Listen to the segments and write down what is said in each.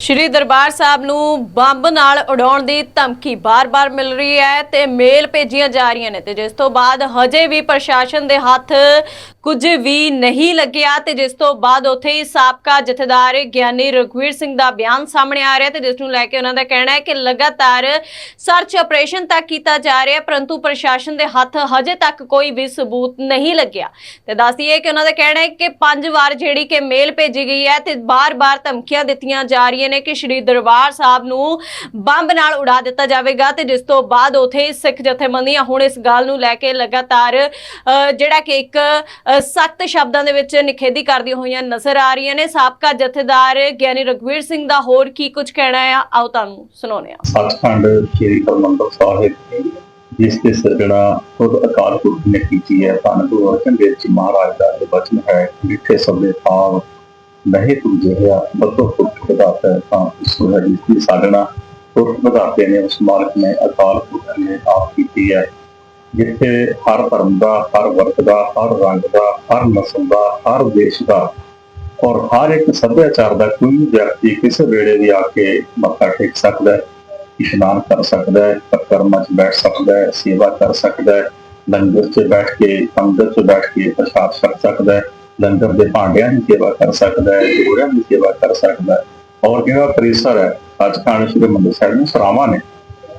ਸ਼੍ਰੀ ਦਰਬਾਰ ਸਾਹਿਬ ਨੂੰ ਬੰਬ ਨਾਲ ਉਡਾਉਣ ਦੀ ਧਮਕੀ ਬਾਰ-ਬਾਰ ਮਿਲ ਰਹੀ ਹੈ ਤੇ ਮੇਲ ਭੇਜੀਆਂ ਜਾ ਰਹੀਆਂ ਨੇ ਤੇ ਜਿਸ ਤੋਂ ਬਾਅਦ ਹਜੇ ਵੀ ਪ੍ਰਸ਼ਾਸਨ ਦੇ ਹੱਥ ਕੁਝ ਵੀ ਨਹੀਂ ਲੱਗਿਆ ਤੇ ਜਿਸ ਤੋਂ ਬਾਅਦ ਉੱਥੇ ਹੀ ਸਾਬਕਾ ਜਥੇਦਾਰ ਗਿਆਨੀ ਰਘਵੀਰ ਸਿੰਘ ਦਾ ਬਿਆਨ ਸਾਹਮਣੇ ਆ ਰਿਹਾ ਤੇ ਜਿਸ ਨੂੰ ਲੈ ਕੇ ਉਹਨਾਂ ਦਾ ਕਹਿਣਾ ਹੈ ਕਿ ਲਗਾਤਾਰ ਸਰਚ ਆਪਰੇਸ਼ਨ ਤੱਕ ਕੀਤਾ ਜਾ ਰਿਹਾ ਪਰੰਤੂ ਪ੍ਰਸ਼ਾਸਨ ਦੇ ਹੱਥ ਹਜੇ ਤੱਕ ਕੋਈ ਵੀ ਸਬੂਤ ਨਹੀਂ ਲੱਗਿਆ। ਤੇ ਦੱਸਦੀਏ ਕਿ ਉਹਨਾਂ ਦਾ ਕਹਿਣਾ ਹੈ ਕਿ ਪੰਜ ਵਾਰ ਜਿਹੜੀ ਕਿ ਮੇਲ ਭੇਜੀ ਗਈ ਹੈ ਤੇ ਬਾਰ-ਬਾਰ ਧਮਕੀਆਂ ਦਿੱਤੀਆਂ ਜਾ ਰਹੀਆਂ ਨੇ ਕਿ ਸ਼੍ਰੀ ਦਰਬਾਰ ਸਾਹਿਬ ਨੂੰ ਬੰਬ ਨਾਲ ਉਡਾ ਦਿੱਤਾ ਜਾਵੇਗਾ ਤੇ ਜਿਸ ਤੋਂ ਬਾਅਦ ਉਥੇ ਸਿੱਖ ਜਥੇਬੰਦੀਆਂ ਹੁਣ ਇਸ ਗੱਲ ਨੂੰ ਲੈ ਕੇ ਲਗਾਤਾਰ ਜਿਹੜਾ ਕਿ ਇੱਕ ਸਖਤ ਸ਼ਬਦਾਂ ਦੇ ਵਿੱਚ ਨਿਖੇਧੀ ਕਰਦੀਆਂ ਹੋਈਆਂ ਨਜ਼ਰ ਆ ਰਹੀਆਂ ਨੇ। ਸਾਬਕਾ ਜਥੇਦਾਰ ਗਿਆਨੀ ਰਘਵੀਰ ਸਿੰਘ ਦਾ ਹੋਰ ਕੀ ਕੁਝ ਕਹਿਣਾ ਹੈ ਆਓ ਤੁਹਾਨੂੰ ਸੁਣਾਉਂਦੇ ਹਾਂ। ਸੱਚਖੰਡ ਸ੍ਰੀ ਹਰਿਮੰਦਰ ਸਾਹਿਬ ਜਿਸ ਦੇ ਸਿਰਜਣਾ ਖੁਦ ਅਕਾਲ ਪੁਰਖ ਨੇ ਕੀਤੀ ਹੈ, ਧੰਨ ਗੁਰੂ ਅਰਜਨ ਦੇਵ ਜੀ ਮਹਾਰਾਜ ਦਾ ਇਹ ਬਚਨ ਹੈ, ਮਿੱਠੇ ਸਭੇ ਭਾਵ ਨਹੀਂ ਤੂੰ ਜਿਹੜਾ ਬਤੋ ਪੁਰਖ ਬਦਾਤਾ ਹੈ ਤਾਂ ਇਸ ਨੂੰ ਹੈ ਜਿਸ ਦੀ ਸਾਧਨਾ ਪੁਰਖ ਬਦਾਤੇ ਨੇ, ਉਸ ਮਾਲਕ ਨੇ ਅਕਾਲ ਪੁਰਖ ਨੇ ਆਪ ਕੀਤੀ ਹੈ, ਜਿੱਥੇ ਹਰ ਧਰਮ ਦਾ, ਹਰ ਵਰਗ ਦਾ, ਹਰ ਰੰਗ ਦਾ, ਹਰ ਨਸਲ ਦਾ, ਹਰ ਦੇਸ਼ ਦਾ ਔਰ ਹਰ ਇੱਕ ਸੱਭਿਆਚਾਰ ਦਾ ਕੋਈ ਵੀ ਵਿਅਕਤੀ ਕਿਸੇ ਵੇਲੇ ਵੀ ਆ ਕੇ ਮੱਥਾ ਟੇਕ ਸਕਦਾ ਹੈ, ਇਸ਼ਨਾਨ ਕਰ ਸਕਦਾ ਹੈ ਪਕਰਮਾਂ 'ਚ ਬੈਠ ਸਕਦਾ ਹੈ, ਸੇਵਾ ਕਰ ਸਕਦਾ ਹੈ, ਲੰਗਰ 'ਚ ਬੈਠ ਕੇ ਪੰਗਤ 'ਚ ਬੈਠ ਕੇ ਪ੍ਰਸ਼ਾਦ ਛਕ ਸਕਦਾ ਹੈ ਲੰਗਰ ਦੇ ਭਾਂਡਿਆਂ ਦੀ ਸੇਵਾ ਕਰ ਸਕਦਾ ਹੈ, ਜੋੜਿਆਂ ਦੀ ਸੇਵਾ ਕਰ ਸਕਦਾ ਹੈ। ਔਰ ਜਿਹੜਾ ਪਰਿਸਰ ਹੈ, ਅੱਜ ਸੱਚਖੰਡ ਸ਼੍ਰੀ ਮੰਦਰ ਸਾਹਿਬ ਨੂੰ ਸਰਾਵਾਂ ਨੇ,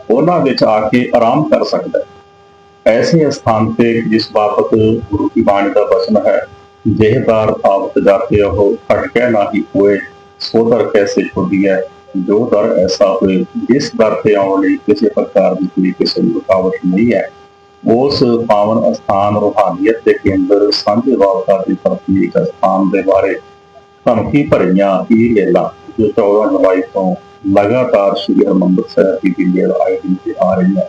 ਉਹਨਾਂ ਵਿੱਚ ਆ ਕੇ ਆਰਾਮ ਕਰ ਸਕਦਾ ਹੈ। ਐਸੇ ਸਥਾਨ ਤੇ ਜਿਸ ਬਾਬਤ ਗੁਰੂ ਕੀ ਬਾਣੀ ਦਾ ਵਚਨ ਹੈ ਜਿਹਦਾਰ ਆਵਤ ਜਾਤੇ ਹੋ ਨਾ ਹੀ ਹੋਏ, ਸੋ ਦਰ ਕੈਸੇ ਛੋਡੀ ਹੈ ਜੋ ਦਰ ਐਸਾ ਹੋਏ ਜਿਸ ਦਰ ਤੇ ਆਉਣ ਲਈ ਕਿਸੇ ਪ੍ਰਕਾਰ ਦੀ ਕੋਈ ਕਿਸੇ ਦੀ ਰੁਕਾਵਟ ਨਹੀਂ ਹੈ। ਉਸ ਪਾਵਨ ਅਸਥਾਨ ਰੂਹਾਨੀਅਤ ਦੇ ਕੇਂਦਰ ਸਾਂਝੇ ਵਾਲਤਾ ਦੀ ਪ੍ਰਤੀਕ ਸਥਾਨ ਦੇ ਬਾਰੇ ਧਮਕੀ ਭਰੀਆਂ ਇਹ ਗੱਲਾਂ ਜੋ 14 ਜੁਲਾਈ ਤੋਂ ਲਗਾਤਾਰ ਸ਼੍ਰੀ ਹਰਿਮੰਦਰ ਸਾਹਿਬ ਦੀ ਦਿੱਲੀ ਆਈ ਤੇ ਆ ਰਹੀਆਂ।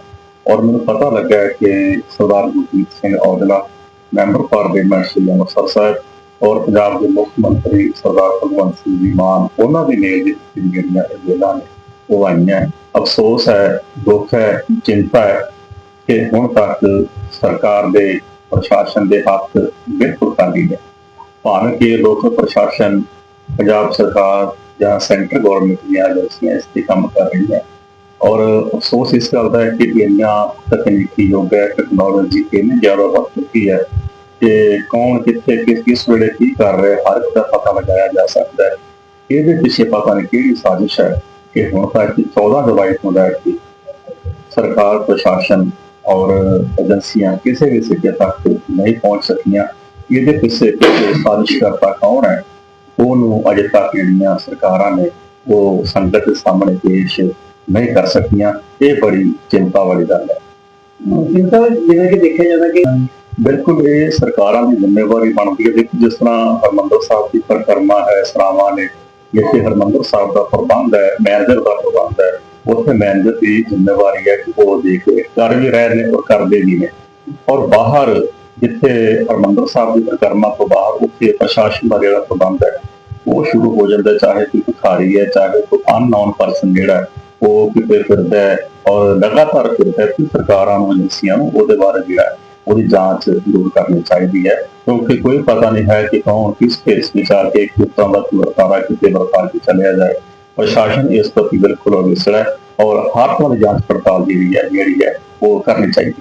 ਔਰ ਮੈਨੂੰ ਪਤਾ ਲੱਗਾ ਕਿ ਸਰਦਾਰ ਗੁਰਜੀਤ ਸਿੰਘ ਔਜਲਾ, ਮੈਂਬਰ ਪਾਰਲੀਮੈਂਟ ਸ੍ਰੀ ਅੰਮ੍ਰਿਤਸਰ ਸਾਹਿਬ ਔਰ ਪੰਜਾਬ ਦੇ ਮੁੱਖ ਮੰਤਰੀ ਸਰਦਾਰ ਭਗਵੰਤ ਸਿੰਘ ਜੀ ਮਾਨ, ਉਹਨਾਂ ਦੀ ਮੇਲ ਦੀ ਜਿਹੜੀਆਂ ਇਹ ਗੱਲਾਂ ਨੇ, ਉਹ ਆਈਆਂ। ਅਫਸੋਸ ਹੈ, ਦੁੱਖ ਹੈ, ਚਿੰਤਾ ਹੈ। ਕਿ ਹੁਣ ਤੱਕ ਸਰਕਾਰ ਦੇ ਪ੍ਰਸ਼ਾਸਨ ਦੇ ਹੱਥ ਬਿਲਕੁਲ ਖਾਲੀ ਨੇ ਭਾਵੇਂ ਕਿ ਲੋਕ ਪ੍ਰਸ਼ਾਸਨ, ਪੰਜਾਬ ਸਰਕਾਰ ਜਾਂ ਸੈਂਟਰ ਗਵਰਨਮੈਂਟ ਦੀਆਂ ਏਜੰਸੀਆਂ ਇਸ ਤੇ ਕੰਮ ਕਰ ਰਹੀਆਂ। ਔਰ ਅਫਸੋਸ ਇਸ ਗੱਲ ਦਾ ਹੈ ਕਿ ਇੰਨਾ ਤਕਨੀਕੀ ਯੁੱਗ ਹੈ ਟੈਕਨੋਲੋਜੀ ਇੰਨੀ ਜ਼ਿਆਦਾ ਵੱਧ ਚੁੱਕੀ ਹੈ ਕਿ ਕੌਣ ਕਿੱਥੇ ਕਿਸ ਕਿਸ ਵੇਲੇ ਕੀ ਕਰ ਰਿਹਾ, ਹਰ ਇੱਕ ਦਾ ਪਤਾ ਲਗਾਇਆ ਜਾ ਸਕਦਾ ਹੈ। ਇਹਦੇ ਪਿੱਛੇ ਪਤਾ ਨਹੀਂ ਕਿਹੜੀ ਸਾਜ਼ਿਸ਼ ਹੈ ਕਿ ਹੁਣ ਤੱਕ 14 ਜੁਲਾਈ ਤੋਂ ਲੈ ਕੇ ਸਰਕਾਰ, ਪ੍ਰਸ਼ਾਸਨ ਔਰ ਏਜੰਸੀਆਂ ਕਿਸੇ ਵੀ ਸਿੱਟੇ ਤੱਕ ਨਹੀਂ ਪਹੁੰਚ ਸਕੀਆਂ ਇਹਦੇ ਪਿੱਛੇ ਪਿੱਛੇ ਸਾਜ਼ਿਸ਼ ਕਰਤਾ ਕੌਣ ਹੈ? ਉਹਨੂੰ ਅਜੇ ਤੱਕ ਜਿਹੜੀਆਂ ਸਰਕਾਰਾਂ ਨੇ ਉਹ ਸੰਗਤ ਦੇ ਸਾਹਮਣੇ ਪੇਸ਼ ਨਹੀਂ ਕਰ ਸਕੀਆਂ ਇਹ ਬੜੀ ਚਿੰਤਾ ਵਾਲੀ ਗੱਲ ਹੈ। ਚਿੰਤਾ ਜਿਵੇਂ ਕਿ ਦੇਖਿਆ ਜਾਂਦਾ ਕਿ ਬਿਲਕੁਲ ਇਹ ਸਰਕਾਰਾਂ ਦੀ ਜ਼ਿੰਮੇਵਾਰੀ ਬਣਦੀ ਹੈ। ਦੇਖੋ ਜਿਸ ਤਰ੍ਹਾਂ ਹਰਮੰਦਰ ਸਾਹਿਬ ਦੀ ਪਰਿਕਰਮਾ ਹੈ ਸਰਾਵਾਂ ਨੇ ਜਿੱਥੇ ਹਰਮੰਦਰ ਸਾਹਿਬ ਦਾ ਪ੍ਰਬੰਧ ਹੈ ਮੈਨੇਜਰ ਦਾ ਪ੍ਰਬੰਧ ਹੈ ਉੱਥੇ ਮੈਨੇਜਰ ਦੀ ਜ਼ਿੰਮੇਵਾਰੀ ਹੈ ਕਿ ਉਹ ਦੇਖ ਰੇਖ ਕਰ ਵੀ ਰਹੇ ਨੇ ਔਰ ਕਰਦੇ ਵੀ ਨੇ। ਔਰ ਬਾਹਰ ਜਿੱਥੇ ਹਰਮੰਦਰ ਸਾਹਿਬ ਦੀ ਪਰਿਕਰਮਾ ਤੋਂ ਬਾਹਰ ਉੱਥੇ ਪ੍ਰਸ਼ਾਸਨ ਦਾ ਜਿਹੜਾ ਪ੍ਰਬੰਧ ਹੈ, ਉਹ ਸ਼ੁਰੂ ਹੋ ਜਾਂਦਾ ਚਾਹੇ ਕੋਈ ਭਿਖਾਰੀ ਹੈ, ਚਾਹੇ ਕੋਈ ਅਨਨੋਨ ਪਰਸਨ ਜਿਹੜਾ ਉਹ ਕਿਤੇ ਫਿਰਦਾ ਹੈ ਔਰ ਲਗਾਤਾਰ ਫਿਰਦਾ ਹੈ ਕਿ ਸਰਕਾਰਾਂ ਨੂੰ, ਏਜੰਸੀਆਂ ਨੂੰ ਉਹਦੇ ਬਾਰੇ ਜਿਹੜਾ ਉਹਦੀ ਜਾਂਚ ਜ਼ਰੂਰ ਕਰਨੀ ਚਾਹੀਦੀ ਹੈ। ਕਿਉਂਕਿ ਕੋਈ ਪਤਾ ਨਹੀਂ ਹੈ ਕਿ ਕੌਣ ਕਿਸ ਕੇਸ ਵਿੱਚ ਆ ਕੇ ਕਿੱਦਾਂ ਦਾ ਵਰਤਾਰਾ ਕਿਤੇ ਵਰਤਾਰ ਕੇ ਚੱਲਿਆ ਜਾਏ। ਪ੍ਰਸ਼ਾਸਨ ਇਸ ਪ੍ਰਤੀ ਬਿਲਕੁਲ ਅਵਿਸੜ ਹੈ ਔਰ ਹਰ ਤਰ੍ਹਾਂ ਦੀ ਜਾਂਚ ਪੜਤਾਲ ਜਿਹੜੀ ਹੈ ਜਿਹੜੀ ਹੈ, ਉਹ ਕਰਨੀ ਚਾਹੀਦੀ ਹੈ।